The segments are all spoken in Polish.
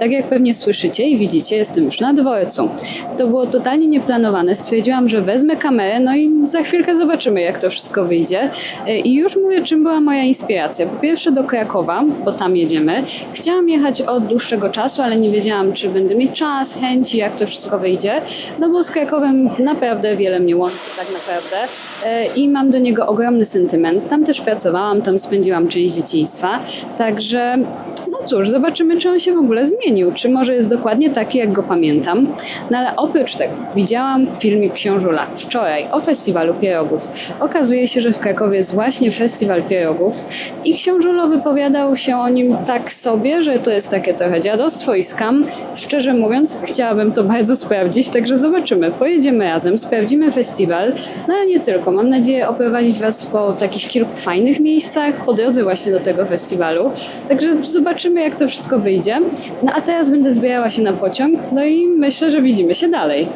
tak jak pewnie słyszycie i widzicie, jestem już na dworcu. To było totalnie nieplanowane. Stwierdziłam, że wezmę kamerę, no i za chwilkę zobaczymy, jak to wszystko wyjdzie. E, I już mówię, czym była moja inspiracja. Po pierwsze do Krakowa, bo tam jedziemy. Chciałam jechać od dłuższego czasu, ale nie wiedziałam, czy będę mieć czas, chęci, jak to wszystko wyjdzie. No bo z Krakowem naprawdę wiele mnie łączy, tak naprawdę. E, I mam do niego ogromny sentyment. Tam też pracowałam, tam spędziłam część dzieciństwa. Także cóż, zobaczymy, czy on się w ogóle zmienił, czy może jest dokładnie taki, jak go pamiętam. No ale oprócz tego widziałam filmik Książula wczoraj o festiwalu pierogów. Okazuje się, że w Krakowie jest właśnie festiwal pierogów i Książulo wypowiadał się o nim tak sobie, że to jest takie trochę dziadostwo i skam. Szczerze mówiąc, chciałabym to bardzo sprawdzić, także zobaczymy. Pojedziemy razem, sprawdzimy festiwal, no ale nie tylko. Mam nadzieję oprowadzić Was po takich kilku fajnych miejscach po drodze właśnie do tego festiwalu. Także zobaczymy, jak to wszystko wyjdzie. No a teraz będę zbierała się na pociąg, no i myślę, że widzimy się dalej.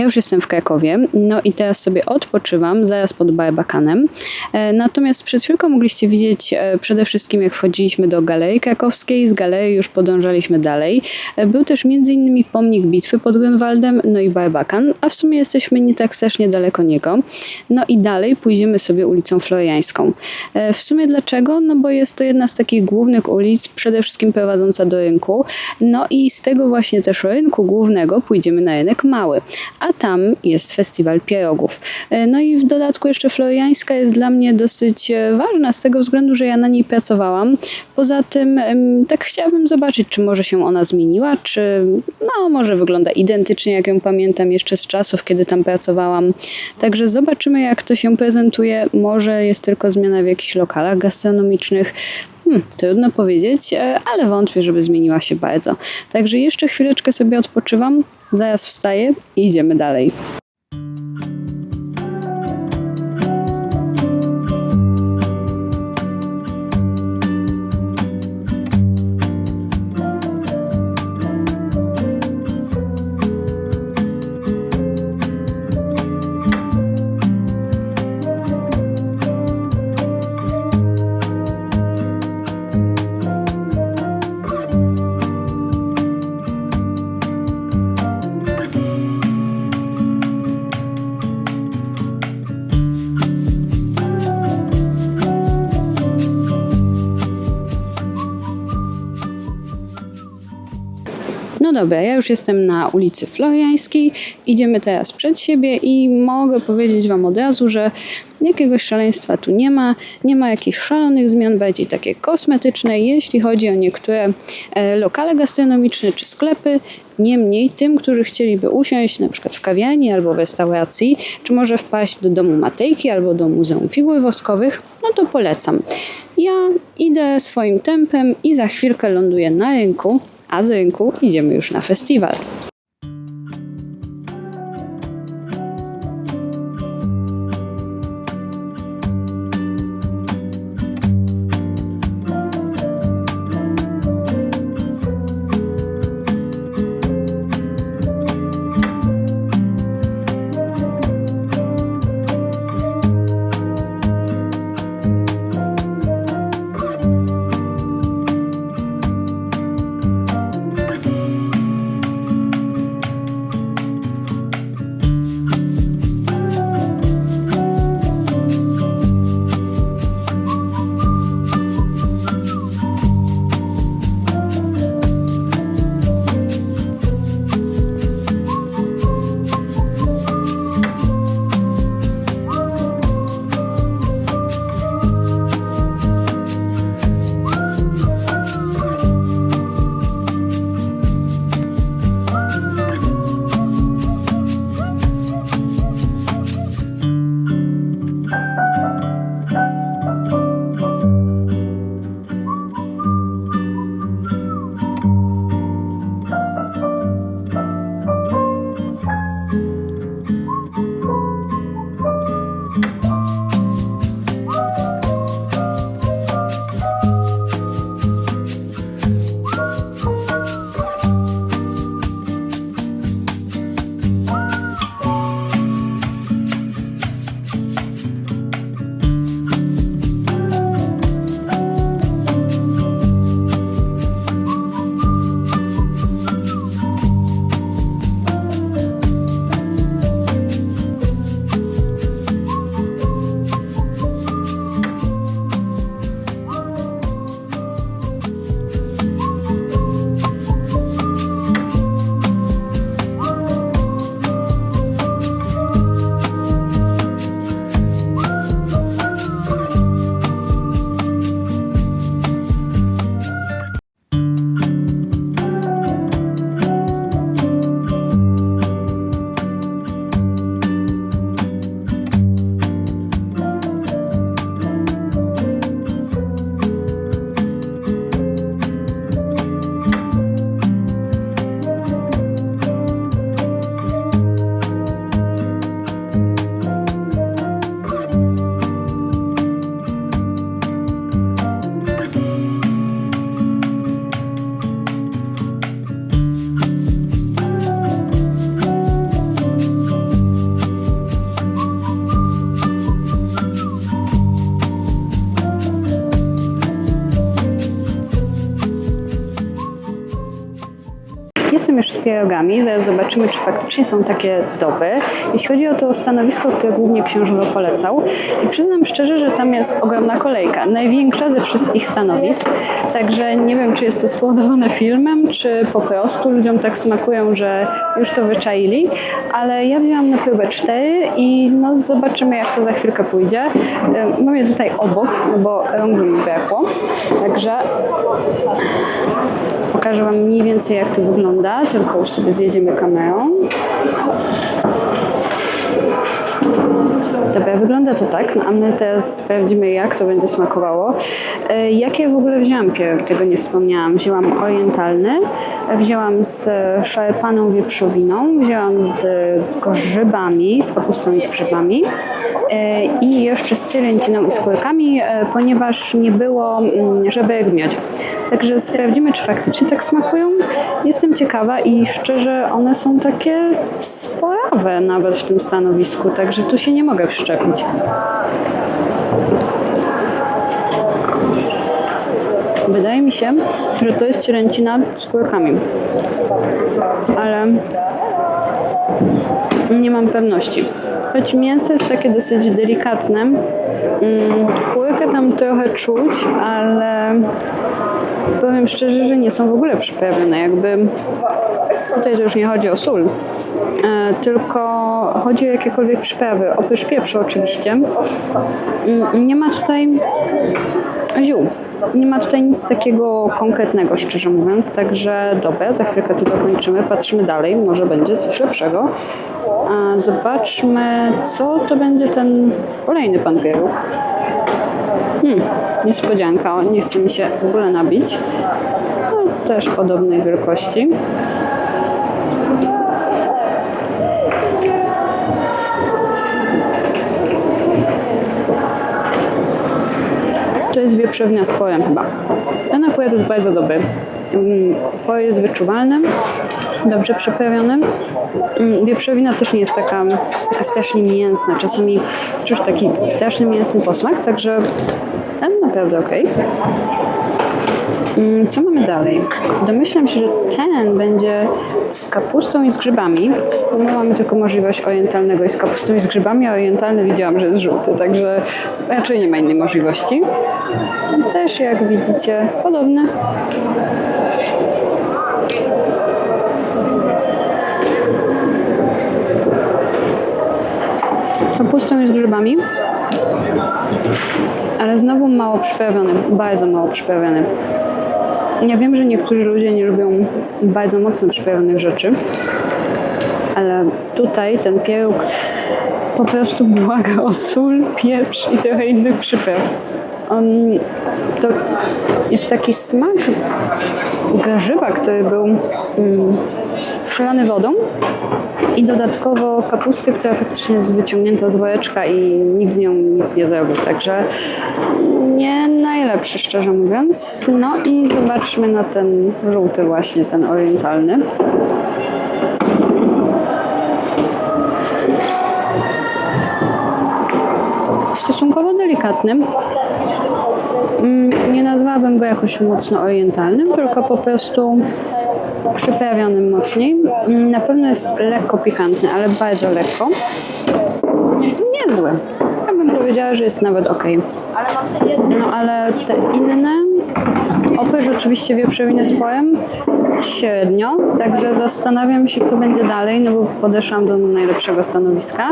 Ja już jestem w Krakowie, no i teraz sobie odpoczywam, zaraz pod Barbakanem. E, Natomiast przed chwilką mogliście widzieć e, przede wszystkim jak wchodziliśmy do Galerii Krakowskiej, z galerii już podążaliśmy dalej. E, Był też innymi pomnik bitwy pod Grunwaldem, no i Barbakan, a w sumie jesteśmy nie tak strasznie daleko niego. No i dalej pójdziemy sobie ulicą Floriańską. W sumie dlaczego? No bo jest to jedna z takich głównych ulic, przede wszystkim prowadząca do rynku. No i z tego właśnie też rynku głównego pójdziemy na rynek mały, a tam jest festiwal pierogów. E, No i w dodatku jeszcze Floriańska jest dla mnie dosyć e, ważna z tego względu, że ja na niej pracowałam. Poza tym tak chciałabym zobaczyć, czy może się ona zmieniła, czy no może wygląda identycznie jak ją pamiętam jeszcze z czasów, kiedy tam pracowałam. Także zobaczymy jak to się prezentuje. Może jest tylko zmiana w jakichś lokalach gastronomicznych. Hmm, trudno powiedzieć, e, ale wątpię, żeby zmieniła się bardzo. Także jeszcze chwileczkę sobie odpoczywam, zaraz wstaję i idziemy dalej. Dobra, ja już jestem na ulicy Floriańskiej. Idziemy teraz przed siebie i mogę powiedzieć Wam od razu, że jakiegoś szaleństwa tu nie ma. Nie ma jakichś szalonych zmian, bardziej takie kosmetyczne, jeśli chodzi o niektóre e, lokale gastronomiczne czy sklepy. Niemniej tym, którzy chcieliby usiąść na przykład w kawiarni albo w restauracji, czy może wpaść do domu Matejki albo do Muzeum Figur Woskowych, no to polecam. Ja idę swoim tempem i za chwilkę ląduję na rynku, a z rynku idziemy już na festiwal. Pierogami. Zaraz zobaczymy, czy faktycznie są takie dobre. Jeśli chodzi o to stanowisko, które głównie książę polecał, i przyznam szczerze, że tam jest ogromna kolejka. Największa ze wszystkich stanowisk. Także nie wiem, czy jest to spowodowane filmem, czy po prostu ludziom tak smakują, że już to wyczaili. Ale ja wzięłam na próbę cztery i no zobaczymy, jak to za chwilkę pójdzie. Mam je tutaj obok, no bo rąk mi brakło. Także pokażę Wam mniej więcej, jak to wygląda, tylko już sobie zjedziemy kamerą. Dobra, wygląda to tak, no a my teraz sprawdzimy, jak to będzie smakowało. E, Jakie w ogóle wzięłam pieróg? Tego nie wspomniałam. Wzięłam orientalny, wzięłam z szarpaną wieprzowiną, wzięłam z grzybami, z kapustą i z grzybami e, i jeszcze z cielęciną i skórkami, e, ponieważ nie było mm, żeberek w. Także sprawdzimy, czy faktycznie tak smakują. Jestem ciekawa i szczerze, one są takie sporawe nawet w tym stanowisku, także tu się nie mogę przyczepić. Wydaje mi się, że to jest cielęcina z skórkami, ale nie mam pewności. Choć mięso jest takie dosyć delikatne, mm, kurkę tam trochę czuć, ale powiem szczerze, że nie są w ogóle przyprawione. Jakby tutaj to już nie chodzi o sól, e, tylko chodzi o jakiekolwiek przyprawy, oprócz pieprzu oczywiście. Mm, Nie ma tutaj ziół. Nie ma tutaj nic takiego konkretnego, szczerze mówiąc, także dobra, za chwilkę to dokończymy, patrzymy dalej, może będzie coś lepszego. A zobaczmy, co to będzie ten kolejny pan pieróg. Hmm, niespodzianka, nie chce mi się w ogóle nabić. No, też podobnej wielkości. To jest wieprzownia z pojem chyba. Ten akurat jest bardzo dobry. Mm, Poj jest wyczuwalny, dobrze przyprawiony. Mm, Wieprzowina też nie jest taka, taka strasznie mięsna. Czasami czuć taki strasznie mięsny posmak, także ten naprawdę ok. Mm, Co mamy dalej? Domyślam się, że ten będzie z kapustą i z grzybami. My mamy tylko możliwość orientalnego i z kapustą i z grzybami, a orientalny widziałam, że jest żółty, także raczej nie ma innej możliwości. Też jak widzicie podobne. Kapustą i z grzybami. Ale znowu mało przyprawiony, bardzo mało przyprawiony. Ja wiem, że niektórzy ludzie nie lubią bardzo mocno przyprawionych rzeczy, ale tutaj ten pieróg po prostu błaga o sól, pieprz i trochę innych przypraw. To jest taki smak garzywa, który był mm, przelany wodą i dodatkowo kapusty, która faktycznie jest wyciągnięta z woreczka i nikt z nią nic nie zrobił, także nie najlepszy szczerze mówiąc. No i zobaczmy na ten żółty właśnie, ten orientalny. Stosunkowo delikatny. Mm, Nie nazwałabym go jakoś mocno orientalnym, tylko po prostu przyprawionym mocniej. Mm, Na pewno jest lekko pikantny, ale bardzo lekko. Niezły. Ja bym powiedziała, że jest nawet ok. No ale te inne, oprócz oczywiście wieprzowiny z pojem, średnio, także zastanawiam się, co będzie dalej, no bo podeszłam do najlepszego stanowiska,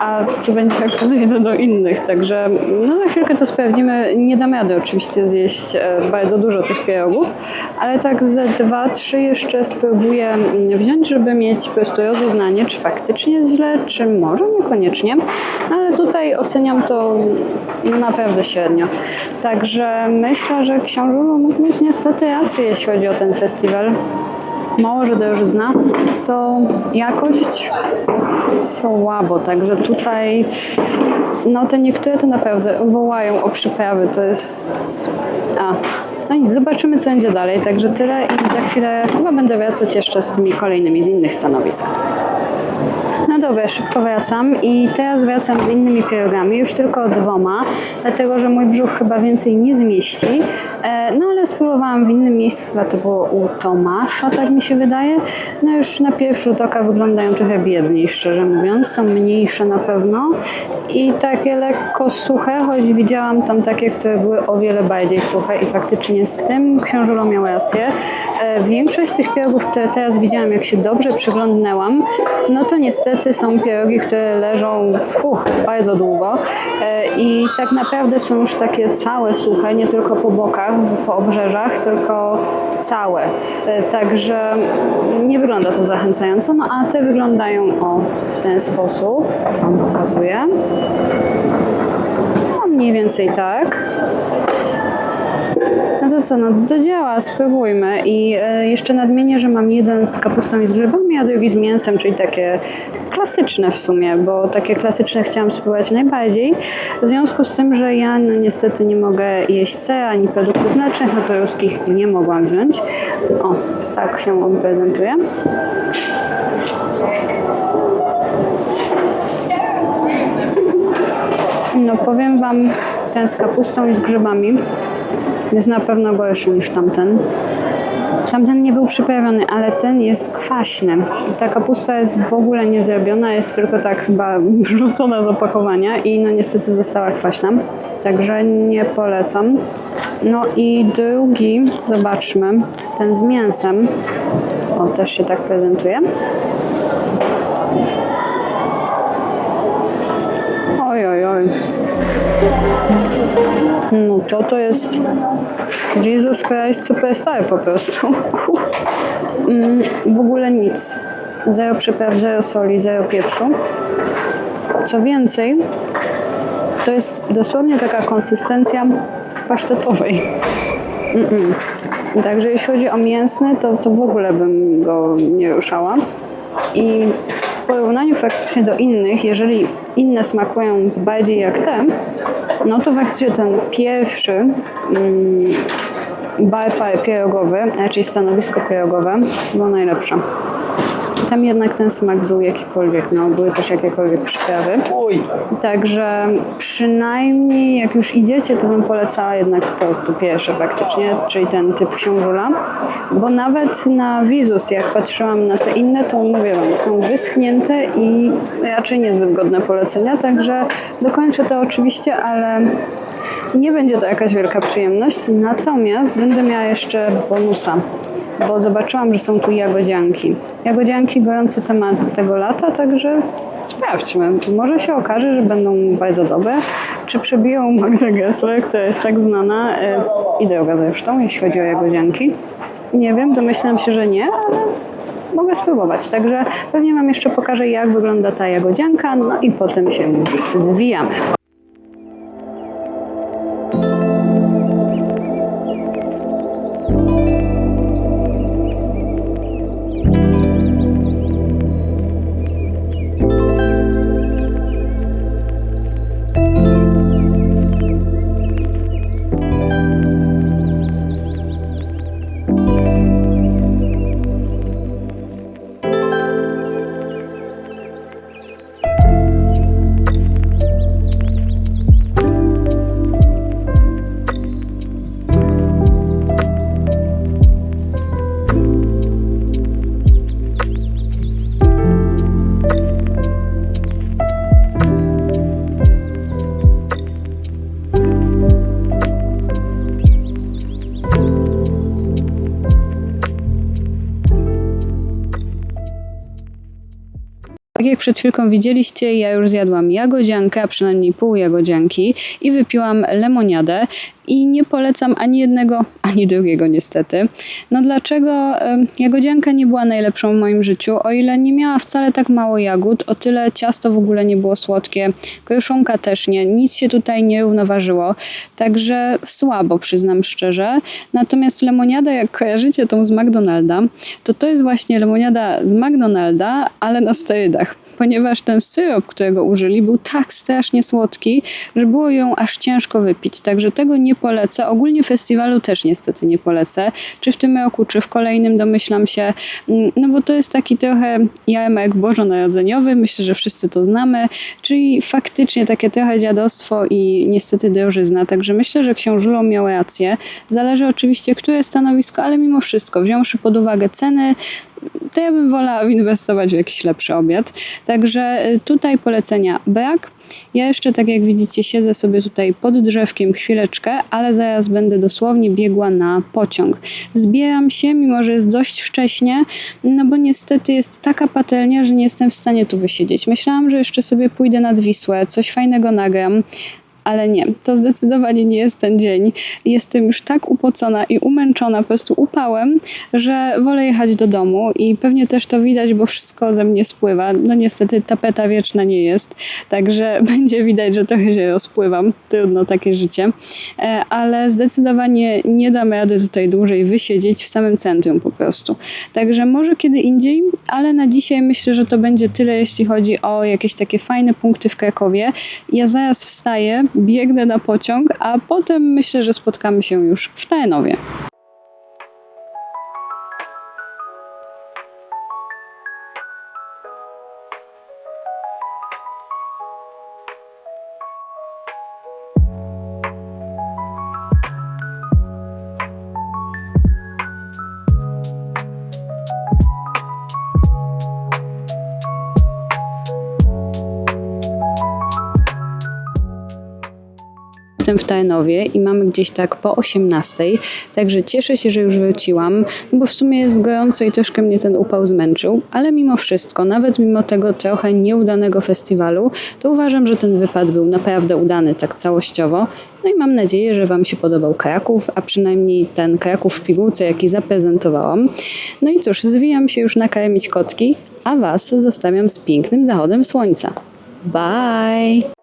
a co będzie, jak podejdę do innych, także no za chwilkę to sprawdzimy. Nie dam rady oczywiście zjeść e, bardzo dużo tych pierogów, ale tak ze dwa, trzy jeszcze spróbuję mm, wziąć, żeby mieć po prostu rozeznanie, czy faktycznie jest źle, czy może niekoniecznie, No, ale tutaj oceniam to naprawdę średnio. Także myślę, że książulo mógł mieć niestety rację, jeśli chodzi o ten festiwal. Mało, że drożyzna, to jakość słabo, także tutaj no te niektóre to naprawdę wołają o przyprawy, to jest... A, no nic, zobaczymy co będzie dalej, także tyle i za chwilę chyba będę wracać jeszcze z tymi kolejnymi z innych stanowisk. No No dobra, szybko wracam i teraz wracam z innymi pierogami, już tylko dwoma, dlatego że mój brzuch chyba więcej nie zmieści. E, No ale spróbowałam w innym miejscu, chyba to było u Tomasza, tak mi się wydaje. No już na pierwszy rzut oka wyglądają trochę biedniej, szczerze mówiąc, są mniejsze na pewno i takie lekko suche, choć widziałam tam takie, które były o wiele bardziej suche i faktycznie z tym książulo miał rację. E, Większość z tych pierogów, które teraz widziałam, jak się dobrze przyglądnęłam, no to niestety są pierogi, które leżą bardzo długo e, i tak naprawdę są już takie całe suche, nie tylko po bokach, po obrzeżach, tylko całe. E, Także nie wygląda to zachęcająco, no a te wyglądają o w ten sposób. Wam pokazuję. No mniej więcej tak. No to co, no do dzieła, spróbujmy. I e, jeszcze nadmienię, że mam jeden z kapustą i z grzybami, a drugi z mięsem, czyli takie klasyczne w sumie, bo takie klasyczne chciałam spróbować najbardziej. W związku z tym, że ja no, niestety nie mogę jeść sera ani produktów mlecznych, no to ruskich nie mogłam wziąć. O, tak się on prezentuje. No powiem Wam, ten z kapustą i z grzybami jest na pewno gorszy niż tamten. Tamten nie był przyprawiony, ale ten jest kwaśny. Ta kapusta jest w ogóle nie zrobiona, jest tylko tak chyba rzucona z opakowania i no niestety została kwaśna. Także nie polecam. No i drugi, zobaczmy, ten z mięsem. On też się tak prezentuje. Oj, oj, oj. No to to jest Jesus Christ Superstar po prostu. Mm, w ogóle nic. Zero przypraw, zero soli, zero pieprzu. Co więcej, to jest dosłownie taka konsystencja pasztetowej. Mm-mm. Także jeśli chodzi o mięsny, to, to w ogóle bym go nie ruszała. I porównaniu faktycznie do innych, jeżeli inne smakują bardziej jak te, no to faktycznie ten pierwszy mm, bar pierogowy, raczej stanowisko pierogowe, było najlepsze. Tam jednak ten smak był jakikolwiek, no były też jakiekolwiek przyprawy. Także przynajmniej jak już idziecie, to bym polecała jednak to, to pierwsze faktycznie, czyli ten typ książula. Bo nawet na Wizus, jak patrzyłam na te inne, to mówię wam, są wyschnięte i raczej niezbyt godne polecenia, także dokończę to oczywiście, ale nie będzie to jakaś wielka przyjemność. Natomiast będę miała jeszcze bonusa bo zobaczyłam, że są tu jagodzianki. Jagodzianki gorący temat tego lata, także sprawdźmy. Może się okaże, że będą bardzo dobre. Czy przebiją Magdę Gessler, która jest tak znana e, i droga zresztą, jeśli chodzi o jagodzianki? Nie wiem, domyślam się, że nie, ale mogę spróbować. Także pewnie Wam jeszcze pokażę, jak wygląda ta jagodzianka, no i potem się już zwijamy. Tak jak przed chwilką widzieliście, ja już zjadłam jagodziankę, a przynajmniej pół jagodzianki i wypiłam lemoniadę i nie polecam ani jednego, ani drugiego niestety. No dlaczego jagodzianka nie była najlepszą w moim życiu? O ile nie miała wcale tak mało jagód, o tyle ciasto w ogóle nie było słodkie, kruszonka też nie, nic się tutaj nie równoważyło, także słabo przyznam szczerze. Natomiast lemoniada, jak kojarzycie tą z McDonalda, to to jest właśnie lemoniada z McDonalda, ale na sterydach, ponieważ ten syrop, którego użyli, był tak strasznie słodki, że było ją aż ciężko wypić. Także tego nie polecę. Ogólnie festiwalu też niestety nie polecę. Czy w tym roku, czy w kolejnym domyślam się. Mm, No bo to jest taki trochę jamek bożonarodzeniowy. Myślę, że wszyscy to znamy. Czyli faktycznie takie trochę dziadostwo i niestety drożyzna. Także myślę, że książulo miał rację. Zależy oczywiście, które stanowisko, ale mimo wszystko, wziąwszy pod uwagę ceny, to ja bym wolała inwestować w jakiś lepszy obiad. Także y, tutaj polecenia brak. Ja jeszcze, tak jak widzicie, siedzę sobie tutaj pod drzewkiem chwileczkę, ale zaraz będę dosłownie biegła na pociąg. Zbieram się, mimo że jest dość wcześnie, no bo niestety jest taka patelnia, że nie jestem w stanie tu wysiedzieć. Myślałam, że jeszcze sobie pójdę nad Wisłę, coś fajnego nagram, ale nie, to zdecydowanie nie jest ten dzień. Jestem już tak upocona i umęczona po prostu upałem, że wolę jechać do domu i pewnie też to widać, bo wszystko ze mnie spływa. No niestety tapeta wieczna nie jest, także będzie widać, że trochę się rozpływam. Trudno takie życie, E, ale zdecydowanie nie dam rady tutaj dłużej wysiedzieć w samym centrum po prostu. Także może kiedy indziej, ale na dzisiaj myślę, że to będzie tyle, jeśli chodzi o jakieś takie fajne punkty w Krakowie. Ja zaraz wstaję, biegnę na pociąg, a potem myślę, że spotkamy się już w Tarnowie. I mamy gdzieś tak po 18, także cieszę się, że już wróciłam, no bo w sumie jest gorąco i troszkę mnie ten upał zmęczył, ale mimo wszystko, nawet mimo tego trochę nieudanego festiwalu, to uważam, że ten wypad był naprawdę udany tak całościowo. No i mam nadzieję, że Wam się podobał Kraków, a przynajmniej ten Kraków w pigułce, jaki zaprezentowałam. No i cóż, zwijam się już nakarmić kotki, a Was zostawiam z pięknym zachodem słońca. Bye!